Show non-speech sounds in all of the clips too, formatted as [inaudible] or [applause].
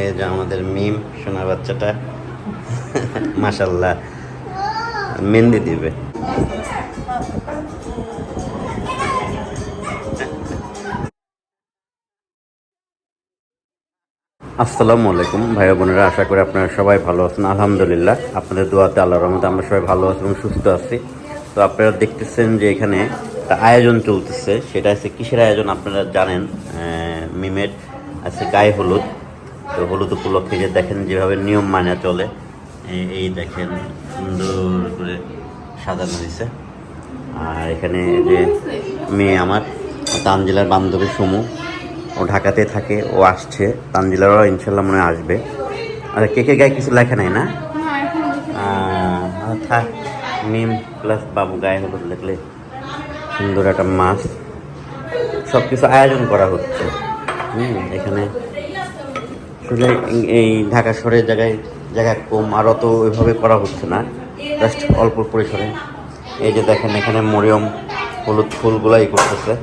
এই যে আমাদের মিম সোনা বাচ্চাটা। মাসাল্লাহ মেহেন্দি দিবে। আসসালামু আলাইকুম। ভাই বোনেরা, আশা করি আপনারা সবাই ভালো আছেন। আলহামদুলিল্লাহ, আপনাদের দোয়াতে আল্লাহ রহমতে আমরা সবাই ভালো আছি এবং সুস্থ আছি। তো আপনারা দেখতেছেন যে এখানে একটা আয়োজন চলতেছে। সেটা হচ্ছে কিসের আয়োজন আপনারা জানেন? মিমের। আছে গায়ে হলুদ। তো হলুদ উপলক্ষে যে দেখেন যেভাবে নিয়ম মানা চলে, এই- দেখেন সুন্দর করে সাজানো হয়েছে। আর এখানে যে মেয়ে আমার, তানজিলার বান্ধবী সমু, ও ঢাকাতে থাকে, ও আসছে। তানজিলারও ইনশাল্লাহ মনে আসবে। আর কেকের গায়ে কিছু লেখা নাই না? থাক মিম প্লাস বাবু গায়ে হলুদ লেখলে সুন্দর একটা মাছ সব কিছু আয়োজন করা হচ্ছে। হুম, এখানে আসলে এই- ঢাকা শহরের জায়গায় জায়গা কম আর অত ওইভাবে করা হচ্ছে না জাস্ট অল্প পরিসরে। এই যে দেখেন এখানে মরিয়ম হলুদ ফুলগুলাই করতেছে।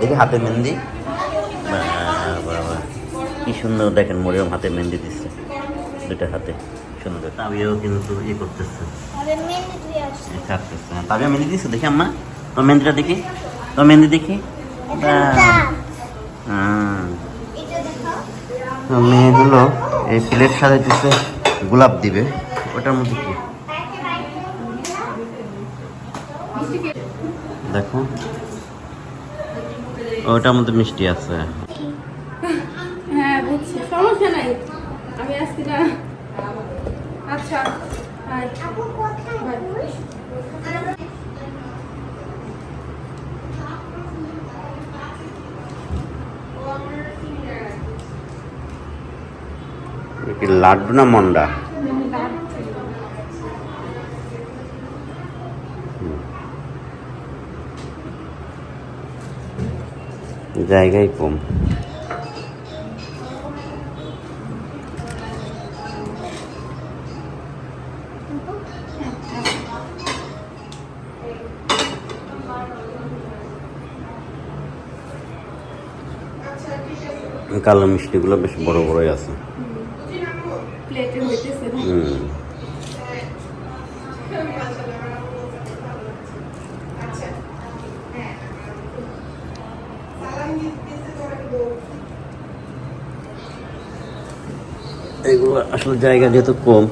দেখি হাতে মেহেন্দি। বাহ, বাহ, বাহ। কি সুন্দর দেখেন মরিয়ম হাতে মেহেন্দি দিচ্ছে দুটা হাতে সুন্দর। তাবিও কিন্তু ইয়ে করতেছে। ছাড়তেছে তাবিয়া মেহেন্দি দিচ্ছে দেখি আম্মা। তোর মেহেন্দিটা দেখি। তোর মেহেন্দি দেখি। হ্যাঁ তো মেয়েগুলো এই প্লেট সাজাইতেছে গোলাপ দিবে। ওটার মধ্যে কি? দেখো। ওটার মধ্যে মিষ্টি আছে। হ্যাঁ আচ্ছা হাই এটা কি লাড্ডু না মন্ডা? জায়গায় কম। কালো মিষ্টিগুলো বেশ বড় বড়ই আছে প্লেটে হইতেছে না হুম এগুলো আসলে জায়গা যেহেতু কম।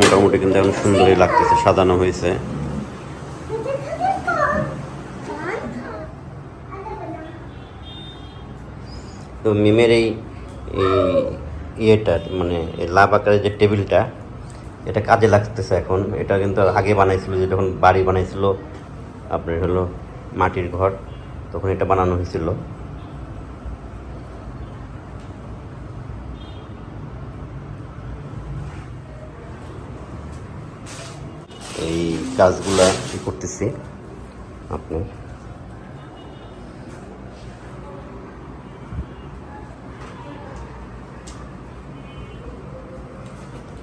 মোটামুটি কিন্তু এখন সুন্দরই লাগতেছে সাজানো হয়েছে। তো মিমের এই ইয়েটা মানে লাভ আকারের যে টেবিলটা, এটা কাজে লাগতেছে এখন। এটা কিন্তু আগে বানাইছিল, যে যখন বাড়ি বানাইছিল, আপনার হলো মাটির ঘর, তখন এটা বানানো হয়েছিল। এই কাজগুলা করতেছি আপনি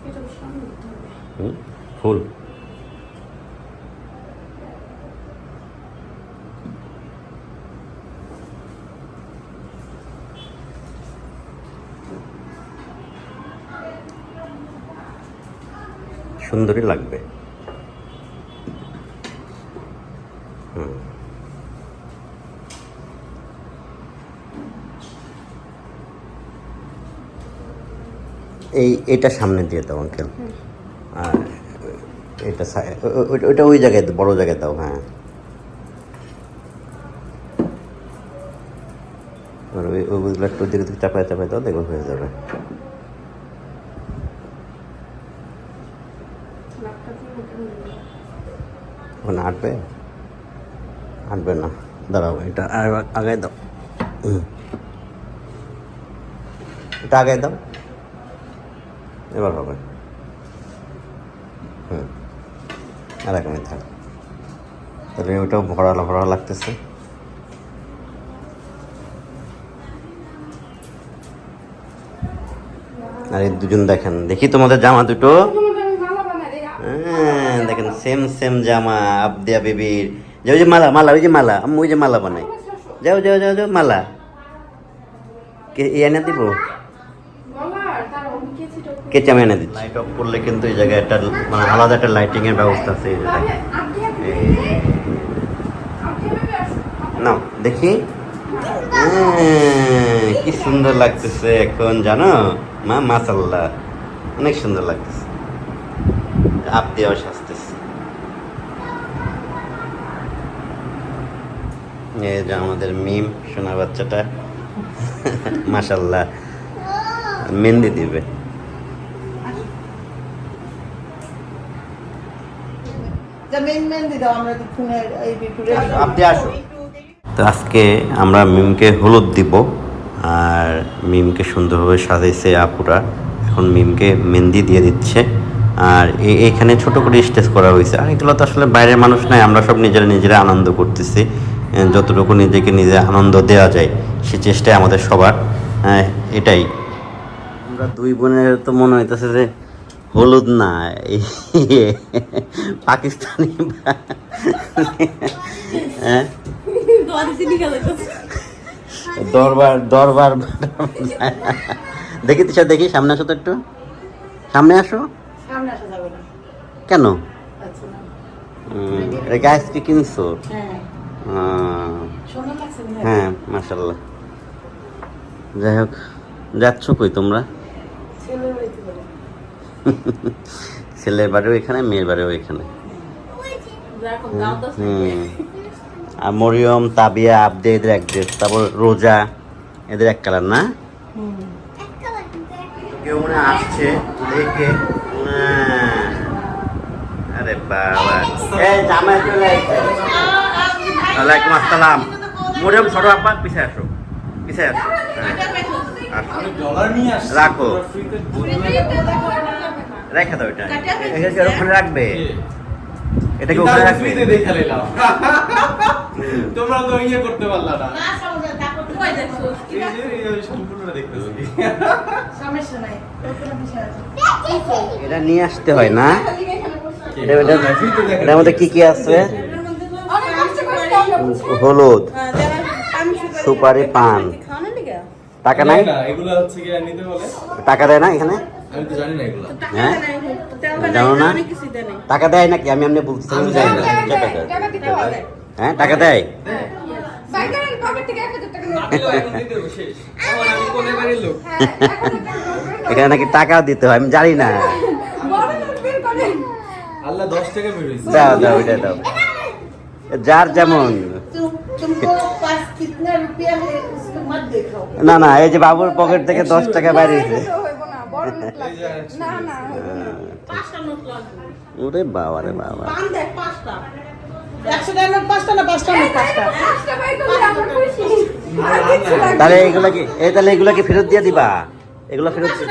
এটা সামনে দিতে হবে। ফুল। সুন্দরই লাগবে। হুম। এই এটা সামনে দিয়ে দাও আঙ্কেল। আর এটা ওইটা- ওই জায়গায় বড় জায়গায় দাও হ্যাঁ। ওইগুলো একটু দিকে দিকে চাপায় চাপায় দাও দেখো হয়ে যাবে? ওখানে আটবে? আটবে না। দাঁড়াও, এটা আগে দাও। এটা আগে দাও। এবার হবে। হুম। আর তাহলে ওটাও ভরা ভরা লাগতেছে। আর এই দুজন দেখেন দেখি তোমাদের জামা দুটো। হ্যাঁ, দেখেন সেম সেম জামা আবদিয়া বেবির। যে ওই যে মালা মালা ওই যে মালা আমি ওই যে মালা বানাই যাও যাও যাও যাও মালা। কে এনে দিব? গলার তার অনেক কেছি টক কে চামে এনে দিচ্ছি। লাইট অফ করলে কিন্তু এই জায়গায় একটা মানে আলাদা একটা লাইটিং এর ব্যবস্থা আছে। নাও দেখি। হ্যাঁ, কি সুন্দর লাগতেছে এখন জানো? মা মাসাল্লাহ অনেক সুন্দর লাগতেছে। আপ দেওয়া সাজতেছে এই যে আমাদের মিম সোনা বাচ্চাটা। মাসাল্লাহ মেহেন্দি দিবে যা মেন মেন দি দাও আমরা ফোনের এই বিপুরে আপনি আসুন। তো আজকে আমরা মিমকে হলুদ দিব আর মিমকে সুন্দরভাবে সাজাইছে আপুরা। এখন মিমকে মেহেন্দি দিয়ে দিচ্ছে। আর এখানে ছোট করে স্টেজ করা হয়েছে। আর এগুলো তো আসলে বাইরের মানুষ নাই আমরা সব নিজেরা নিজেরা আনন্দ করতেছি। যতটুকু নিজেকে নিজে আনন্দ দেওয়া যায় সে চেষ্টায় আমাদের সবার। হ্যাঁ, এটাই। আমরা দুই বোনের তো মনে হইতেছে যে হলুদ না পাকিস্তানি হ্যাঁ? দরবার দরবার দেখি তিশা দেখি, সামনে আসো তো একটু। সামনে আসো। কেন? গাছ কি কিনছো? হ্যাঁ মাসাল্লাহ যাই হোক, যাচ্ছ কই তোমরা? ছেলের বাড়িও এখানে মেয়ের বাড়িও এখানে। আর মরিয়ম তাবিয়া আবদে এদের এক ড্রেস তারপর রোজা এদের এক কালার না? কেউ মনে আসছে দেখে। হ্যাঁ। আরে বাবা। এই জামাই চলে ওয়ালাইকুম আসসালাম। মরিয়ম ছোট আব্বা পিছিয়ে আসো। পিছিয়ে আসো। হ্যাঁ, রাখো। রেখে দাও এটা। এটা কি ওখানে রাখবে। এটা কি ওখানে রাখবে। দেখে নিলাম। [laughs] তোমরা তো ইয়ে করতে পারলা না। না সমস্যা কই দেখছ এই সম্পূর্ণটা দেখতেছি। সমস্যা নাই এটা নিয়ে আসতে হয় না। এটা এটা এটার মধ্যে কি কি আছে? হলুদ। সুপারি সুপারি পান। টাকা নাই? না এগুলো হচ্ছে কি নিতে বলে? টাকা দেয় না এখানে? হ্যাঁ জানো না টাকা দেয় নাকি আমি এমনি বলতে জানি না হ্যাঁ টাকা দেয় এখানে নাকি টাকা দিতে হয় আমি জানি না দাও দাও ওইটা দাও যার যেমন না না এই যে বাবুর পকেট থেকে দশ টাকা বাইরে ওরে বাবা রে বাবা। তাহলে এগুলো কি এই তাহলে এগুলো কি ফেরত দিয়ে দিবা। এগুলো ফেরত দি-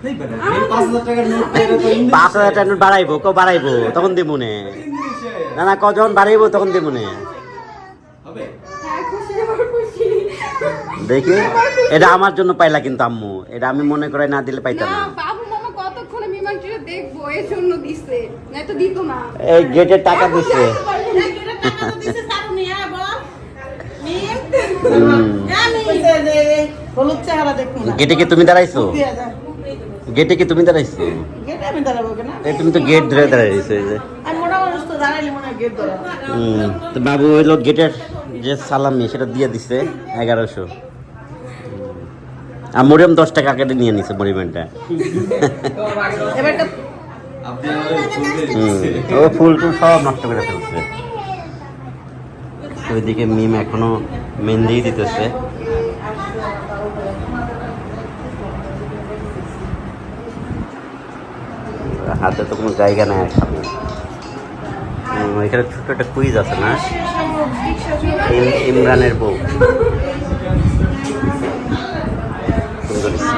এই বেটা, এই 5000 টাকার নোট পেয়ে তো ইংলিশ পাঁচ হাজার টাকা নোট বাড়াইবো কো বাড়াইবো তখন দিব নে না না কজন বাড়াইবো তখন দিব নে হবে হ্যাঁ খুশি আমার খুশি দেখি। এটা আমার জন্য পাইলা কিন্তু আম্মু। এটা আমি মনে করে না দিলে পাইতাম না। না বাবু মামা কতক্ষণে বিমানটিরে দেখব? এর জন্য দিছে। না তো দিত না। এই গেটের টাকা দিচ্ছে হুম। পয়সা দে, হলুদ চেহারা দেখুন না। গেটে কি তুমি দাঁড়াইছো? গেটে কি তুমি দাঁড়াইছো? গেটে আমি দাঁড়াবো কেনা? এই তুমি তো গেট ধরে দাঁড়াইছো এই যে। আমি মোটা মানুষ তো দাঁড়াইলে মনে গেট ধরা। হুম, তো বাবু হইল গেটের যে সালামি সেটা দিয়ে দিছে এগারোশো। আর মরিয়ম দশ টাকা কেটে নিয়ে নিছে মরিয়মটা। ও ফুল টুল সব নষ্ট করে ফেলছে। ওইদিকে মিম এখনও মেহেন্দি দিতেছে। হাতে তো কোনো জায়গা নেই খাবে এখানে ছোট একটা কুইজ আছে না? ইমরানের বউ।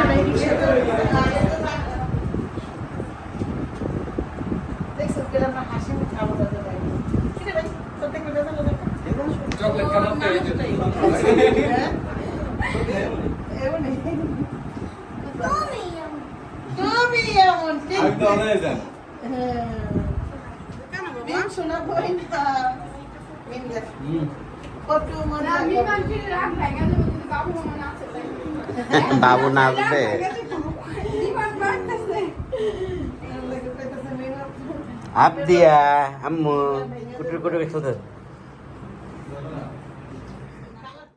সুন্দর দেখছ কিরম না হাসি মুখে আওয়াজ আসে বাইরে। ঠিক আছে বাবু না? দিয়া, আম্মু। কুটুর কুটুর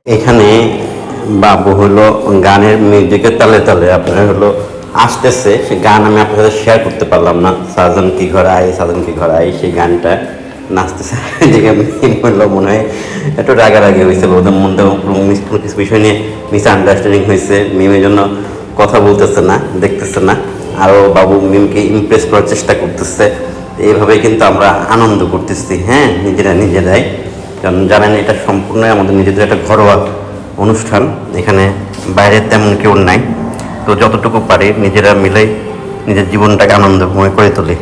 এখানে বাবু হলো গানের মিউজিকের তালে তালে, আপনার হলো আসতেছে। সে গান আমি আপনার সাথে শেয়ার করতে পারলাম না। সাজন কি ঘর আয় সাজন কি ঘর আয় সেই গানটা নাচতেছে। মিম হলো, মনে হয় একটু রাগারাগি হয়েছিল ওদের মধ্যে কোনো কিছু বিষয় নিয়ে মিস আন্ডারস্ট্যান্ডিং হয়েছে। মিমের জন্য কথা বলতেছে না, দেখতেছে না। আরও বাবু মিমকে ইমপ্রেস করার চেষ্টা করতেছে। এইভাবে কিন্তু আমরা আনন্দ করতেছি হ্যাঁ? নিজেরা নিজেরাই। কারণ জানেন, এটা সম্পূর্ণই আমাদের নিজেদের একটা ঘরোয়া অনুষ্ঠান। এখানে বাইরে তেমন কেউ নাই। তো যতটুকু পারি নিজেরা মিলে নিজের জীবনটাকে আনন্দময় করে তুলি।